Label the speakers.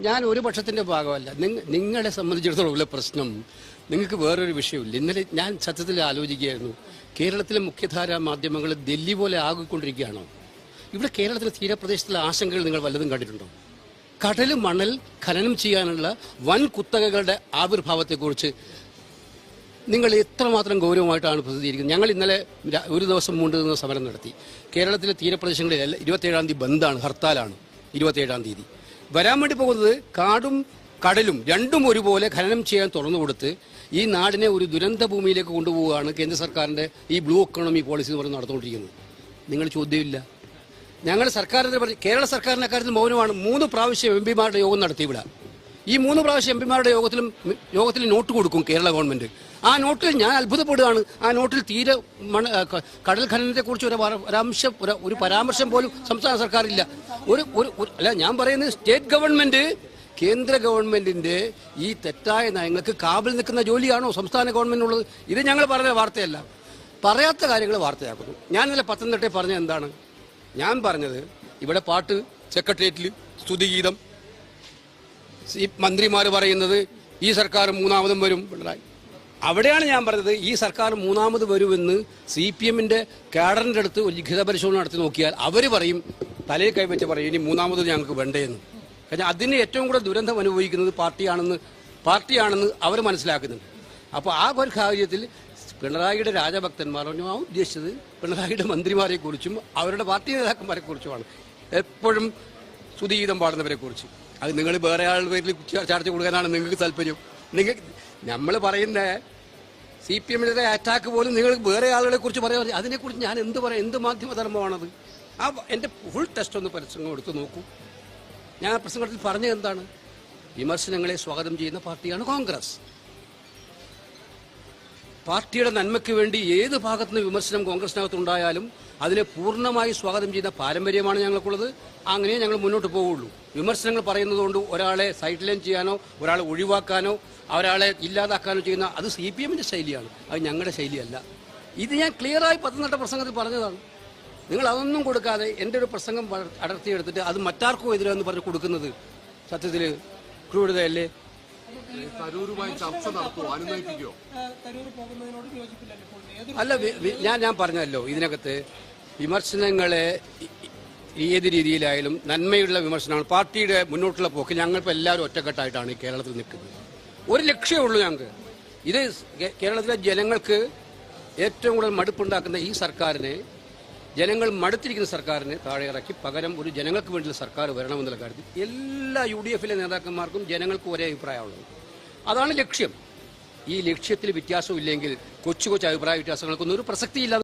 Speaker 1: ഞാൻ ഒരു പക്ഷത്തിന്റെ ഭാഗമല്ല. നിങ്ങ- നിങ്ങളെ സംബന്ധിച്ചിടത്തോളം ഉള്ള പ്രശ്നം നിങ്ങൾക്ക് വേറൊരു വിഷയമില്ല ഇന്നലെ ഞാൻ സത്യത്തിൽ ആലോചിക്കുകയായിരുന്നു. കേരളത്തിലെ മുഖ്യധാര മാധ്യമങ്ങൾ ഡൽഹി പോലെ ആകിക്കൊണ്ടിരിക്കുകയാണോ? ഇവിടെ കേരളത്തിലെ തീരപ്രദേശത്തിലെ ആശങ്കകൾ നിങ്ങൾ വല്ലതും കണ്ടിട്ടുണ്ടോ? കടൽ മണൽ ഖനനം ചെയ്യാനുള്ള വൻ കുത്തകകളുടെ ആവിർഭാവത്തെക്കുറിച്ച് നിങ്ങൾ എത്രമാത്രം ഗൗരവമായിട്ടാണ് പ്രസിദ്ധീകരിക്കുന്നത് ഞങ്ങൾ ഇന്നലെ ഒരു ദിവസം മുണ്ട് നിന്ന് സമരം നടത്തി. കേരളത്തിലെ തീരപ്രദേശങ്ങളിൽ ഇരുപത്തേഴാം തീയതി ബന്ദാണ് ഹർത്താലാണ്. ഇരുപത്തേഴാം തീയതി. വരാൻ വേണ്ടി പോകുന്നത് കാടും കടലും രണ്ടും ഒരുപോലെ ഖനനം ചെയ്യാൻ തുറന്നു കൊടുത്ത് ഈ നാടിനെ ഒരു ദുരന്ത ഭൂമിയിലേക്ക് കൊണ്ടുപോവുകയാണ് കേന്ദ്ര സർക്കാരിന്റെ ഈ ബ്ലൂ എക്കോണമി പോളിസി എന്ന് പറഞ്ഞ് നടന്നുകൊണ്ടിരിക്കുന്നത്. നിങ്ങൾ ചോദ്യമില്ല. ഞങ്ങൾ സർക്കാരിന്റെ കേരള സർക്കാരിന്റെ കാര്യത്തിൽ മൗനമാണ്. മൂന്ന് പ്രാവശ്യം എം പിമാരുടെ യോഗം നടത്തി ഇവിടെ. ഈ മൂന്ന് പ്രാവശ്യം എം പിമാരുടെ യോഗത്തിലും യോഗത്തിൽ നോട്ട് കൊടുക്കും കേരള ഗവൺമെന്റ്. ആ നോട്ടിൽ ഞാൻ അത്ഭുതപ്പെടുകയാണ്. ആ നോട്ടിൽ തീരെ മണ കടൽ ഖനനത്തെക്കുറിച്ച് ഒരു പര- പരാമർശം ഒരു പരാമർശം പോലും സംസ്ഥാന സർക്കാരില്ല. ഒരു ഒരു അല്ല ഞാൻ പറയുന്നത് സ്റ്റേറ്റ് ഗവൺമെന്റ് കേന്ദ്ര ഗവൺമെന്റിന്റെ ഈ തെറ്റായ നയങ്ങൾക്ക് കാബിൽ നിൽക്കുന്ന ജോലിയാണോ സംസ്ഥാന ഗവൺമെന്റിനുള്ളത്? ഇത് ഞങ്ങൾ പറഞ്ഞ വാർത്തയല്ല. പറയാത്ത കാര്യങ്ങൾ വാർത്തയാക്കുന്നു. ഞാൻ ഇന്നലെ പത്തനംതിട്ടയിൽ പറഞ്ഞത് എന്താണ്? ഞാൻ പറഞ്ഞത് ഇവിടെ പാട്ട് സെക്രട്ടേറിയറ്റിൽ സ്തുതിഗീതം ഈ മന്ത്രിമാർ പറയുന്നത് ഈ സർക്കാർ മൂന്നാമതും വരും. പിണറായി. അവിടെയാണ് ഞാൻ പറഞ്ഞത് ഈ സർക്കാർ മൂന്നാമത് വരുമെന്ന് സി പി എമ്മിന്റെ കാഡറിന്റെ അടുത്ത് ലിഖിത പരിശോധന നടത്തി നോക്കിയാൽ അവർ പറയും തലയിൽ കൈവച്ച് പറയും ഇനി മൂന്നാമത് ഞങ്ങൾക്ക് വേണ്ടേന്ന്. കാരണം അതിന് ഏറ്റവും കൂടുതൽ ദുരന്തം അനുഭവിക്കുന്നത് പാർട്ടിയാണെന്ന് പാർട്ടിയാണെന്ന് അവർ മനസ്സിലാക്കുന്നുണ്ട്. അപ്പോൾ ആ ഒരു സാഹചര്യത്തിൽ പിണറായിയുടെ രാജഭക്തന്മാർ പറഞ്ഞു ആ ഉദ്ദേശിച്ചത് പിണറായിയുടെ മന്ത്രിമാരെ കുറിച്ചും അവരുടെ പാർട്ടി നേതാക്കന്മാരെ കുറിച്ചുമാണ് എപ്പോഴും സുതീതം പാടുന്നവരെ കുറിച്ച് അത് നിങ്ങൾ വേറെ ആളുടെ പേരിൽ ചർച്ച കൊടുക്കാനാണ് നിങ്ങൾക്ക് താല്പര്യം. നിങ്ങൾ നമ്മൾ പറയുന്ന സി പി എമ്മിന്റെ അറ്റാക്ക് പോലും നിങ്ങൾ വേറെ ആളുകളെ കുറിച്ച് പറയാൻ. അതിനെക്കുറിച്ച് ഞാൻ എന്ത് പറയാം എന്ത് മാധ്യമധർമ്മമാണത്? ആ എന്റെ ഫുൾ ടെസ്റ്റ് ഒന്ന് പ്രസംഗം എടുത്ത് നോക്കൂ. ഞാൻ ആ പ്രസംഗത്തിൽ പറഞ്ഞത് എന്താണ്? വിമർശനങ്ങളെ സ്വാഗതം ചെയ്യുന്ന പാർട്ടിയാണ് കോൺഗ്രസ്. പാർട്ടിയുടെ നന്മയ്ക്ക് വേണ്ടി ഏത് ഭാഗത്തുനിന്ന് വിമർശനം കോൺഗ്രസിനകത്ത് ഉണ്ടായാലും അതിനെ പൂർണമായി സ്വാഗതം ചെയ്യുന്ന പാരമ്പര്യമാണ് ഞങ്ങൾക്കുള്ളത്. അങ്ങനെ ഞങ്ങൾ മുന്നോട്ട് പോവുള്ളൂ. വിമർശനങ്ങൾ പറയുന്നതുകൊണ്ട് ഒരാളെ സൈഡ് ലൈൻ ചെയ്യാനോ ഒരാളെ ഒഴിവാക്കാനോ ഒരാളെ ഇല്ലാതാക്കാനോ ചെയ്യുന്ന അത് സി പി എമ്മിന്റെ ശൈലിയാണ്. അത് ഞങ്ങളുടെ ശൈലിയല്ല. ഇത് ഞാൻ ക്ലിയറായി പത്തനംതിട്ട പ്രസംഗത്തിൽ പറഞ്ഞതാണ്. നിങ്ങൾ അതൊന്നും കൊടുക്കാതെ എന്റെ ഒരു പ്രസംഗം അടർത്തി അടർത്തിയെടുത്തിട്ട് അത് മറ്റാർക്കും എതിരാന്ന് പറഞ്ഞ് കൊടുക്കുന്നത് സത്യത്തിൽ ക്രൂരതയല്ലേ?
Speaker 2: തരൂരുമായി ചർച്ച നടത്തുമോ
Speaker 1: അല്ല ഞാൻ ഞാൻ പറഞ്ഞല്ലോ ഇതിനകത്ത് വിമർശനങ്ങളെ ഏത് രീതിയിലായാലും നന്മയുള്ള വിമർശനമാണ്. പാർട്ടിയുടെ മുന്നോട്ടുള്ള പോക്ക് ഞങ്ങളിപ്പോൾ എല്ലാവരും ഒറ്റക്കെട്ടായിട്ടാണ് ഈ കേരളത്തിൽ നിൽക്കുന്നത്. ഒരു ലക്ഷ്യമേ ഉള്ളൂ ഞങ്ങൾക്ക്. ഇത് കേരളത്തിലെ ജനങ്ങൾക്ക് ഏറ്റവും കൂടുതൽ മടുപ്പുണ്ടാക്കുന്ന ഈ സർക്കാരിനെ ജനങ്ങൾ മടുത്തിരിക്കുന്ന സർക്കാരിനെ താഴെ ഇറക്കി പകരം ഒരു ജനങ്ങൾക്ക് വേണ്ടിയുള്ള സർക്കാർ വരണമെന്നുള്ള കാര്യത്തിൽ എല്ലാ യു ഡി എഫിലെ നേതാക്കന്മാർക്കും ജനങ്ങൾക്ക് ഒരേ അഭിപ്രായമുള്ളത്. അതാണ് ലക്ഷ്യം. ഈ ലക്ഷ്യത്തിൽ വ്യത്യാസമില്ലെങ്കിൽ കൊച്ചു കൊച്ചു അഭിപ്രായ വ്യത്യാസങ്ങൾക്കൊന്നും ഒരു പ്രസക്തിയില്ല